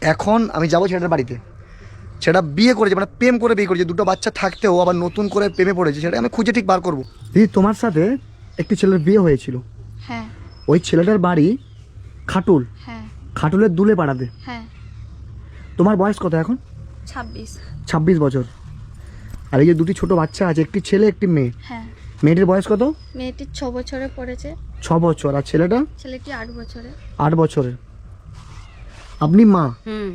এখন আমি যাব ছেলেটার বাড়িতে। সেটা বিয়ে করেছে মানে প্রেম করে বিয়ে করেছে দুটো বাচ্চা থাকতেও আবার নতুন করে প্রেমে পড়েছে সেটা আমি খুঁজে ঠিক বার করব। দিদি তোমার সাথে একটি ছেলের বিয়ে হয়েছিল। হ্যাঁ। ওই ছেলেটার বাড়ি খাটুল। হ্যাঁ। খাটুলের দুলে পাড়াতে। হ্যাঁ। তোমার বয়স কত এখন? ছাব্বিশ। ছাব্বিশ বছর। আর এই যে দুটি ছোট বাচ্চা আছে একটি ছেলে একটি মেয়ে। হ্যাঁ। মেয়েটির বয়স কত? মেয়েটি ছ বছরে পড়েছে। ছ বছর। আর ছেলেটা? ছেলেটি আট বছরে। আট বছরের। আপনি মা। হুম।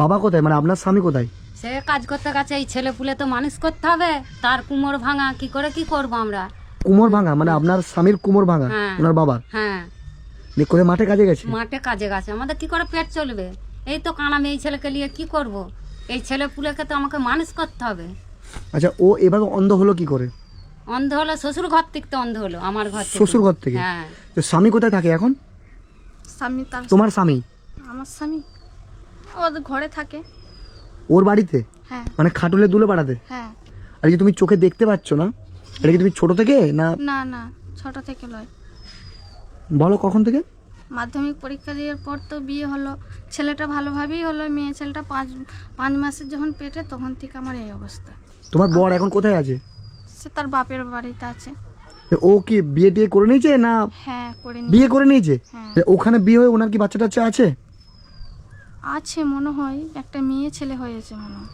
বাবা কোথায়? মানে আপনার স্বামী কোথায়? সে কাজ করতে গেছে এই ছেলে পুলে তো মানুষ করতে হবে। তার কুমোর ভাঙা কি করে কি করব আমরা? কুমোর ভাঙা? মানে আপনার স্বামীর কুমোর ভাঙা? হ্যাঁ। ওনার বাবার হ্যাঁ। কোথায়? মাঠে কাজে গেছে? মাঠে কাজে গেছে। আমাদের কি করে পেট চলবে? এই তো কানামে এই ছেলেকে নিয়ে কি করব? এই ছেলে পুলেকে তো আমাকে মানুষ করতে হবে। আচ্ছা ও এভাবে অন্ধ হলো কি করে? অন্ধ হলো শ্বশুর ঘর থেকে তো অন্ধ হলো আমার ঘর থেকে। শ্বশুর ঘর থেকে? হ্যাঁ। তো স্বামী কোথায় থাকে এখন? স্বামী তার তোমার স্বামী? আমার স্বামী। ওদের ঘরে থাকে। ওর বাড়িতে? হ্যাঁ। মানে খাটুলে দুলে পাড়াতে হ্যাঁ। আর যে তুমি চোখে দেখতে পাচ্ছ না এটা কি তুমি ছোট থেকে না? না না ছোট থেকে লয় বলো কখন থেকে? মাধ্যমিক পরীক্ষা দেওয়ার পর তো বিয়ে হলো। ছেলেটা ভালোভাবেই হলো মেয়ে ছেলেটা পাঁচ পাঁচ মাসের যখন পেটে তখন থেকে আমার এই অবস্থা। তোমার বর এখন কোথায় আছে? সে তার বাপের বাড়িতে আছে। ও কি বিয়ে টিয়ে করে নিয়েছে না হ্যাঁ করে নি বিয়ে করে নিয়েছে? হ্যাঁ। ওখানে বিয়ে হয়ে ওনার কি বাচ্চা টাচ্চা আছে? আছে মনে হয় একটা মেয়ে ছেলে হয়েছে মনে হয়।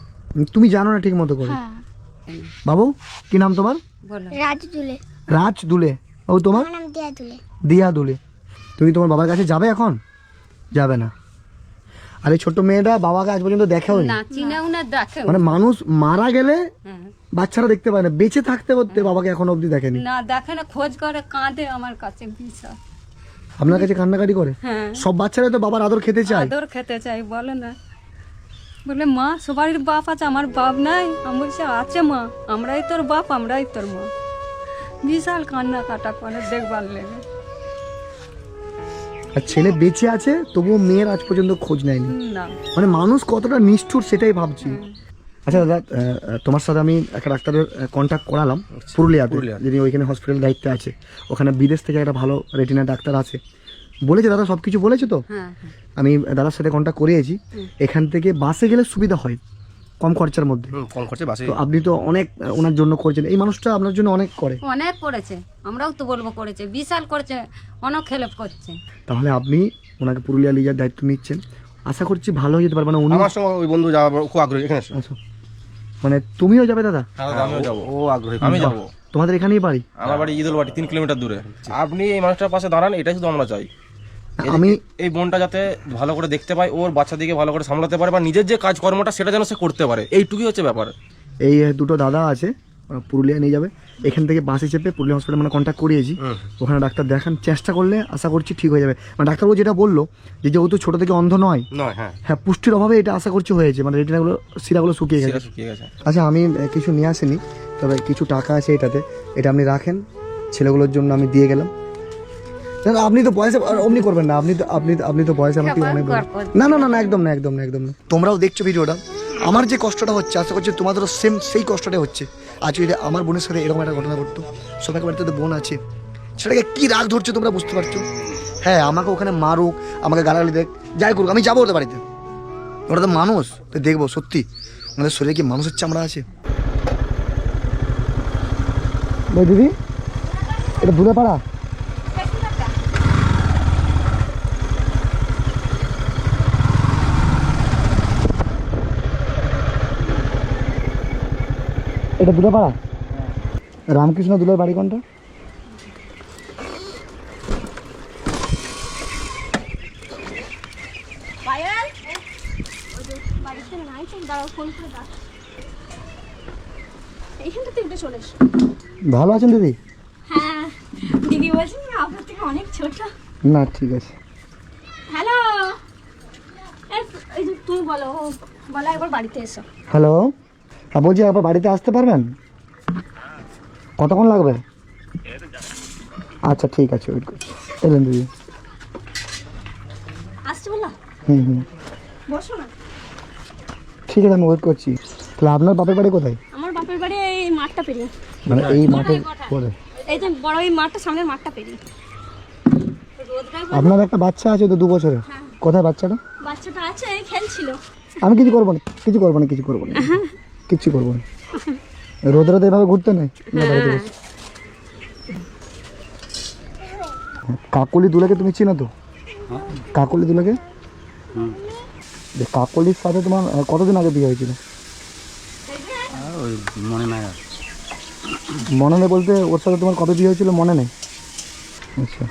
তুমি জানো না ঠিক মতো করে? হ্যাঁ। বাবু কি নাম তোমার? বলো। রাজ দুলে রাজ দুলে ও তোমার? নাম দিয়া দুলে দিয়া দুলে তুমি তোমার বাবার কাছে যাবে এখন? যাবে না। আর এই ছোট্ট মেয়েটা বাবাকে আজ পর্যন্ত দেখাও না। চিনেও না দেখে মানে মানুষ মারা গেলে হ্যাঁ। বাচ্চারা দেখতে পায় না। বেঁচে থাকতে করতে বাবাকে এখন অবধি দেখেনি। না দেখে না খোঁজ করে কাঁদে আমার কাছে বিশাল আপনার কাছে কান্নাকাটি করে? হ্যাঁ। সব বাচ্চারা তো বাবার আদর খেতে চায়। আদর খেতে চাই বলে না। বলে মা সবারই বাপ আছে আমার বাপ নাই। আমি বলছি আছে মা আমরাই তোর বাপ আমরাই তোর মা। বিশাল কান্না কাটা করে দেখবার লেগে। আর ছেলে বেঁচে আছে তবুও মেয়ের আজ পর্যন্ত খোঁজ নেয়নি। না। মানে মানুষ কতটা নিষ্ঠুর সেটাই ভাবছি। আচ্ছা দাদা তোমার সাথে আমি একটা ডাক্তারের কন্ট্যাক্ট করালাম পুরুলিয়াতে যিনি ওইখানে হসপিটাল দায়িত্বে আছে। ওখানে বিদেশ থেকে একটা ভালো রেটিনা ডাক্তার আছে। বলেছে দাদা সব কিছু বলেছে তো? হ্যাঁ হ্যাঁ। আমি দাদার সাথে কন্ট্যাক্ট করিয়েছি। এখান থেকে বাসে গেলে সুবিধা হয় কম খরচার মধ্যে। কম খরচে বাসে। তো আপনি তো অনেক ওনার জন্য করেছেন। এই মানুষটা আপনার জন্য অনেক করে। অনেক করেছে। আমরাও তো বলব করেছে। বিশাল করেছে। অনেক হেল্প করছে। তাহলে আপনি ওনাকে পুরুলিয়া নিয়ে যাওয়ার দায়িত্ব নিচ্ছেন। আশা করছি ভালো হয়ে যেতে পারবে না উনি আমার সঙ্গে ওই বন্ধু যাওয়ার খুব আগ্রহী। এখানে এসো। মানে তুমিও যাবে দাদা? আমিও যাব। ও আগ্রহী। আমি যাব। তোমাদের এখানেই বাড়ি? আমার বাড়ি ঈদুল বাড়ি তিন কিলোমিটার দূরে। আপনি এই মানুষটার পাশে দাঁড়ান এটাই শুধু আমরা চাই। আমি এই বোনটা যাতে ভালো করে দেখতে পাই ওর বাচ্চাদিকে ভালো করে সামলাতে পারে বা নিজের যে কাজকর্মটা সেটা যেন সে করতে পারে। এইটুকুই হচ্ছে ব্যাপার। এই দুটো দাদা আছে পুরুলিয়া নিয়ে যাবে। এখান থেকে বাসে চেপে পুরুলিয়া হসপিটাল মানে কন্ট্যাক্ট করিয়েছি। ওখানে ডাক্তার দেখান চেষ্টা করলে আশা করছি ঠিক হয়ে যাবে। মানে ডাক্তারবাবু যেটা বলল যে যেহেতু ছোট থেকে অন্ধ নয় নয় হ্যাঁ। হ্যাঁ পুষ্টির অভাবে এটা আশা করছি হয়েছে। মানে রেটিনাগুলো শিরাগুলো শুকিয়ে গেছে। আচ্ছা আমি কিছু নিয়ে আসিনি তবে কিছু টাকা আছে এটাতে। এটা আপনি রাখেন ছেলেগুলোর জন্য আমি দিয়ে গেলাম। না, আপনি তো পয়সা আর অমনি করবেন না আপনি তো আপনি আপনি তো পয়সা আমার অনেক না না না না একদম না একদম না একদম না। তোমরাও দেখছ ভিডিওটা। আমার যে কষ্টটা হচ্ছে আশা করছি তোমাদেরও সেম সেই কষ্টটাই হচ্ছে। আজ যদি আমার বোনের সাথে এরকম একটা ঘটনা ঘটতো, সবাইকে বাড়িতে তো বোন আছে, সেটাকে কী রাগ ধরছে তোমরা বুঝতে পারছ? হ্যাঁ আমাকে ওখানে মারুক, আমাকে গালাগালি দেখ, যাই করুক, আমি যাব ওদের বাড়িতে। ওরা তো মানুষ, তো দেখব, সত্যি। আমাদের শরীরে কি মানুষের চামড়া আছে? দিদি, এটা বুধে পাড়া এটা দূরে পাড়া রামকৃষ্ণ দুলের বাড়ি কোনটা? ভালো আছেন দিদি? হ্যাঁ দিদি বলছেন না আপনার থেকে অনেক ছোট। না ঠিক আছে। হ্যালো? এই যে তুমি বলো বলো একবার বাড়িতে এসো। হ্যালো? হ্যাঁ বলছি একবার বাড়িতে আসতে পারবেন? কতক্ষণ লাগবে? আচ্ছা ঠিক আছে ওয়েট করছি। এলেন দিদি। হুম হুম। ঠিক আছে আমি ওয়েট করছি। তাহলে আপনার বাপের বাড়ি কোথায়? আমার বাপের বাড়ি এই মাঠটা পেরিয়ে। মানে এই মাঠে পরে এই যে বড় এই মাঠটা সামনের মাঠটা পেরিয়ে। আপনার একটা বাচ্চা আছে তো দু বছরে হ্যাঁ। কোথায় বাচ্চাটা? বাচ্চাটা আছে খেলছিল। আমি কিছু করব না কিছু করব না কিছু করব না। কিচ্ছু করব না। রোদে রোদে এভাবে ঘুরতে নেই? বসে। কাকলি দুলাকে তুমি চিনো তো? কাকলি দুলাকে? যে কাকলির সাথে তোমার কতদিন আগে বিয়ে হয়েছিল? মনে নাই মনে নেই বলতে ওর সাথে তোমার কবে বিয়ে হয়েছিল মনে নেই? আচ্ছা।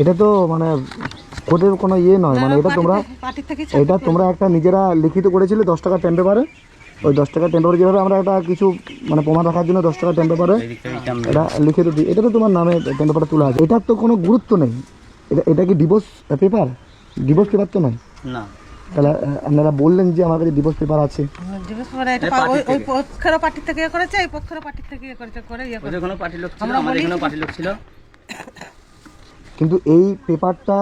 এটা তো মানে কোর্টের কোনো ইয়ে নয় মানে এটা তোমরা এটা তোমরা একটা নিজেরা লিখিত করেছিলে দশ টাকা টেন পেপারে ওই দশ টাকা টেন পেপারে যেভাবে আমরা একটা কিছু মানে প্রমাণ রাখার জন্য দশ টাকা টেন পেপারে এটা লিখিত দিই এটা তো তোমার নামে টেন পেপারে তোলা আছে। এটার তো কোনো গুরুত্ব নেই। এটা এটা কি ডিভোর্স পেপার ডিভোর্স পেপার তো নয়? না। তাহলে আপনারা বললেন যে আমার কাছে ডিভোর্স পেপার আছে। ডিভোর্স করে এটা ওই ওই পক্ষের পার্টির থেকে ইয়ে করেছে এই পক্ষের পার্টির থেকে ইয়ে করেছে করে ইয়ে করে কোনো পার্টির লোক ছিল আমাদের পার্টির লোক ছিল কিন্তু এই পেপারটা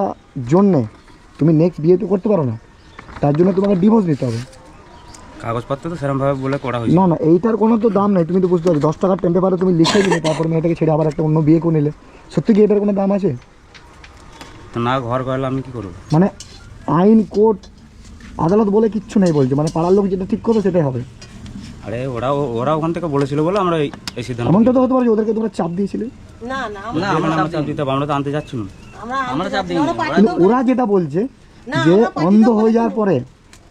জন্যে তুমি নেক্সট বিয়ে তো করতে পারো না। তার জন্য তোমাকে ডিভোর্স নিতে হবে। কাগজপত্র তো সেরকম ভাবে বলে করা হয়েছে। না না এইটার কোনো তো দাম নেই তুমি তো বুঝতে পারছ। দশ টাকার টেন পেপারে তুমি লিখে দিলে তারপর মেয়েটাকে ছেড়ে আবার একটা অন্য বিয়ে করে নিলে। সত্যি কি এটার কোনো দাম আছে? তো না ঘর করলে আমি কি করব? মানে আইন কোর্ট আদালত বলে কিচ্ছু নেই বলছে। মানে পাড়ার লোক যেটা ঠিক করবে সেটাই হবে। আরে ওরা ওরা ওখান থেকে বলেছিল বলে আমরা এই- এই সিদ্ধান্ত এমনটা তো হতে পারে যে ওদেরকে তোমরা চাপ দিয়েছিলে? না না না আমরা আমরা চাপ দিতে আমরা তো আনতে যাচ্ছি না। আমরা আমরা চাপ দিই কিন্তু ওরা যেটা বলছে যে অন্ধ হয়ে যাওয়ার পরে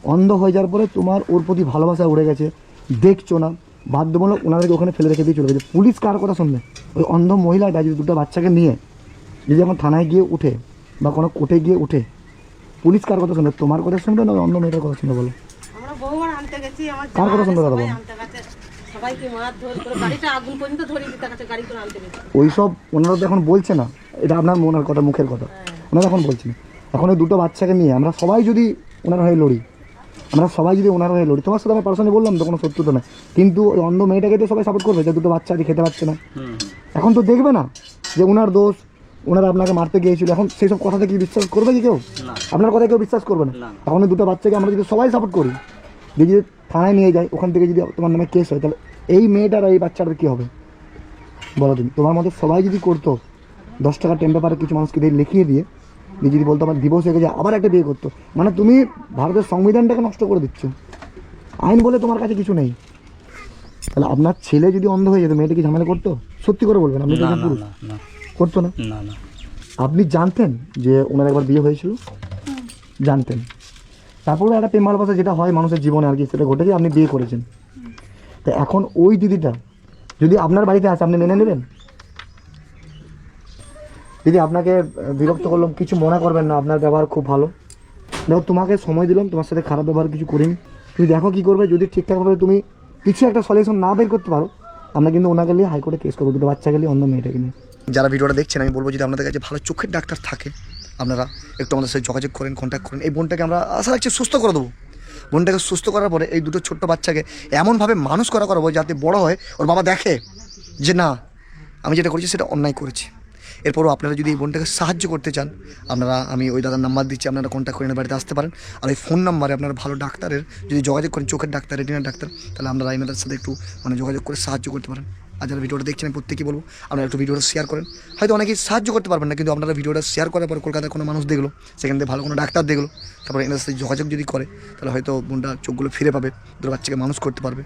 অন্ধ হয়ে যাওয়ার পরে তোমার ওর প্রতি ভালোবাসা উড়ে গেছে দেখছ না বাধ্যমূলক ওনাদেরকে ওখানে ফেলে রেখে দিয়ে চলে গেছে। পুলিশ কার কথা শুনবে? ওই অন্ধ মহিলাটা যদি দুটো বাচ্চাকে নিয়ে যদি এখন থানায় গিয়ে উঠে বা কোনো কোর্টে গিয়ে উঠে পুলিশ কার কথা শুনবে? তোমার কথা শুনবে না ওই অন্ধ মেয়েটার কথা শুনবে বলো? আমরা আনতে গেছি আমার কার কথা শুনবে দাদা সবাই বলো আনতে গেছে। সবাইকে মার ধর করে গাড়িটা আগুন পর্যন্ত ধরিয়ে দিতে গেছে গাড়ি করে আনতে গেছে। ওইসব ওনারা তো এখন বলছে না এটা আপনার মনের কথা মুখের কথা। ওনারা এখন বলছে না। এখন ওই দুটো বাচ্চাকে নিয়ে আমরা সবাই যদি ওনার হয়ে লড়ি আমরা সবাই যদি ওনার হয়ে লড়ি তোমার সাথে আমি পার্সোনালি বললাম তো কোনো সত্য তো না কিন্তু ওই অন্ধ মেয়েটাকে তো সবাই সাপোর্ট করবে যে দুটো বাচ্চা আজ খেতে পারছে না। এখন তো দেখবে না যে ওনার দোষ ওনারা আপনাকে মারতে গিয়েছিল। এখন সেই সব কথাতে কি বিশ্বাস করবে কি কেউ? আপনার কথা কেউ বিশ্বাস করবে না। এখন ওই দুটো বাচ্চাকে আমরা যদি সবাই সাপোর্ট করি যে যদি থানায় নিয়ে যায় ওখান থেকে যদি তোমার নামে কেস হয় তাহলে এই মেয়েটার আর এই বাচ্চাটার কী হবে? বলো তুমি। তোমার মতো সবাই যদি করতো দশ টাকা টেন পেপারে কিছু মানুষকে দিয়ে লিখিয়ে দিয়ে দিয়ে যদি বলতো আমার দিবস হয়ে গেছে আবার একটা বিয়ে করতো মানে তুমি ভারতের সংবিধানটাকে নষ্ট করে দিচ্ছ। আইন বলে তোমার কাছে কিছু নেই। তাহলে আপনার ছেলে যদি অন্ধ হয়ে যেত মেয়েটা কি ঝামেলা করতো? সত্যি করে বলবেন আপনি না একজন পুরুষ। করতো না? আপনি জানতেন যে ওনার একবার বিয়ে হয়েছিল? জানতেন। তারপরে একটা প্রেম ভালোবাসা যেটা হয় মানুষের জীবনে আর কি, সেটা ঘটেছে আপনি বিয়ে করেছেন। তা এখন ওই দিদিটা, যদি আপনার বাড়িতে আসে, আপনি মেনে নেবেন? দিদি, আপনাকে বিরক্ত করলাম, কিছু মনে করবেন না, আপনার ব্যবহার খুব ভালো। দেখো, তোমাকে সময় দিলাম, তোমার সাথে খারাপ ব্যবহার কিছু করিনি। তুমি দেখো কি করবে, যদি ঠিকঠাকভাবে তুমি কিছু একটা সলিউশন না বের করতে পারো, আমরা কিন্তু ওনাকে নিয়ে হাইকোর্টে কেস করব, দুটো বাচ্চা নিয়ে অন্য মেয়েটাকে নিয়ে। যারা ভিডিওটা দেখছেন, আমি বলব যদি আপনাদের কাছে ভালো চোখের ডাক্তার থাকে আপনারা একটু আমাদের সাথে যোগাযোগ করেন কন্ট্যাক্ট করেন। এই বোনটাকে আমরা আশা রাখছি সুস্থ করে দেবো। বোনটাকে সুস্থ করার পরে এই দুটো ছোট্ট বাচ্চাকে এমনভাবে মানুষ করা করাবো যাতে বড় হয়। ওর বাবা দেখে যে না, আমি যেটা করেছি সেটা অন্যায় করেছি। এরপরও আপনারা যদি এই বোনটাকে সাহায্য করতে চান, আপনারা, আমি ওই দাদার নাম্বার দিচ্ছি, আপনারা কন্ট্যাক্ট করে বাড়িতে আসতে পারেন। আর ওই ফোন নাম্বারে আপনারা ভালো ডাক্তারের, যদি যোগাযোগ করেন, চোখের ডাক্তার রেটিনার ডাক্তার, তাহলে আমরা এনাদের সাথে একটু মানে যোগাযোগ করে সাহায্য করতে পারেন। আর যারা ভিডিওটা দেখছেন, আমি প্রত্যেকেই বলব, আপনারা একটু ভিডিওটা শেয়ার করেন। হয়তো অনেকেই সাহায্য করতে পারবেন না, কিন্তু আপনারা ভিডিওটা শেয়ার করার পর কলকাতার কোনো মানুষ দেখল, সেখান থেকে ভালো কোনো ডাক্তার দেখল, তারপরে এনার সাথে যোগাযোগ যদি করে, তাহলে হয়তো বোনটা চোখগুলো ফিরে পাবে, দুটো বাচ্চাকে মানুষ করতে পারবে।